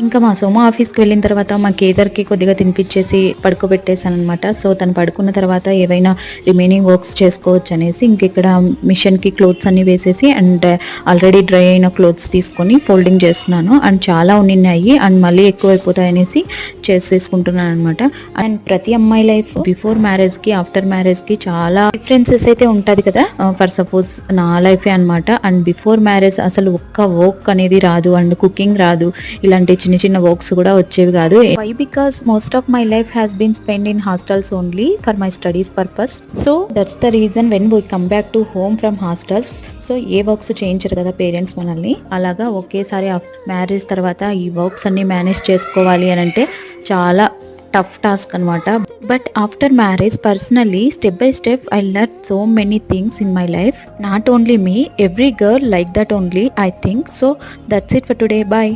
ఇంకా మా సోమ ఆఫీస్కి వెళ్ళిన తర్వాత మా కేదర్కి కొద్దిగా తినిపించేసి పడుకోబెట్టేశాను అనమాట సో తను పడుకున్న తర్వాత ఏవైనా రిమైనింగ్ వర్క్స్ చేసుకోవచ్చు అనేసి ఇంక ఇక్కడ మిషన్కి క్లోత్స్ అన్ని వేసేసి అండ్ ఆల్రెడీ డ్రై అయిన క్లోత్స్ తీసుకొని ఫోల్డింగ్ చేస్తున్నాను. అండ్ చాలా ఉన్నాయి అండ్ మళ్ళీ ఎక్కువైపోతాయి అనేసి చేసేసుకుంటున్నాను అనమాట అండ్ ప్రతి అమ్మాయి లైఫ్ బిఫోర్ మ్యారేజ్కి ఆఫ్టర్ మ్యారేజ్కి చాలా డిఫరెన్సెస్ అయితే ఉంటుంది కదా. ఫర్ సపోజ్ నా లైఫే అనమాట అండ్ బిఫోర్ మ్యారేజ్ అసలు ఒక్క వర్క్ అనేది రాదు. అండ్ కుకింగ్ రాదు. ఇలాంటి ఇలాంటి చిన్న చిన్న వర్క్స్ కూడా వచ్చేవి కాదు. Why because most of my life has been spend in hostels only for my studies purpose so that's the reason when we come back to home from hostels so a works చేయించరు కదా parents మనల్ని? అలాగా ఒకేసారి marriage తర్వాత ఈ works అన్ని manage చేసుకోవాలి అని అంటే చాలా టఫ్ టాస్క్ అనమాట but after marriage personally step by step I learn so many things in my life not only me every girl like that only I think so that's it for today bye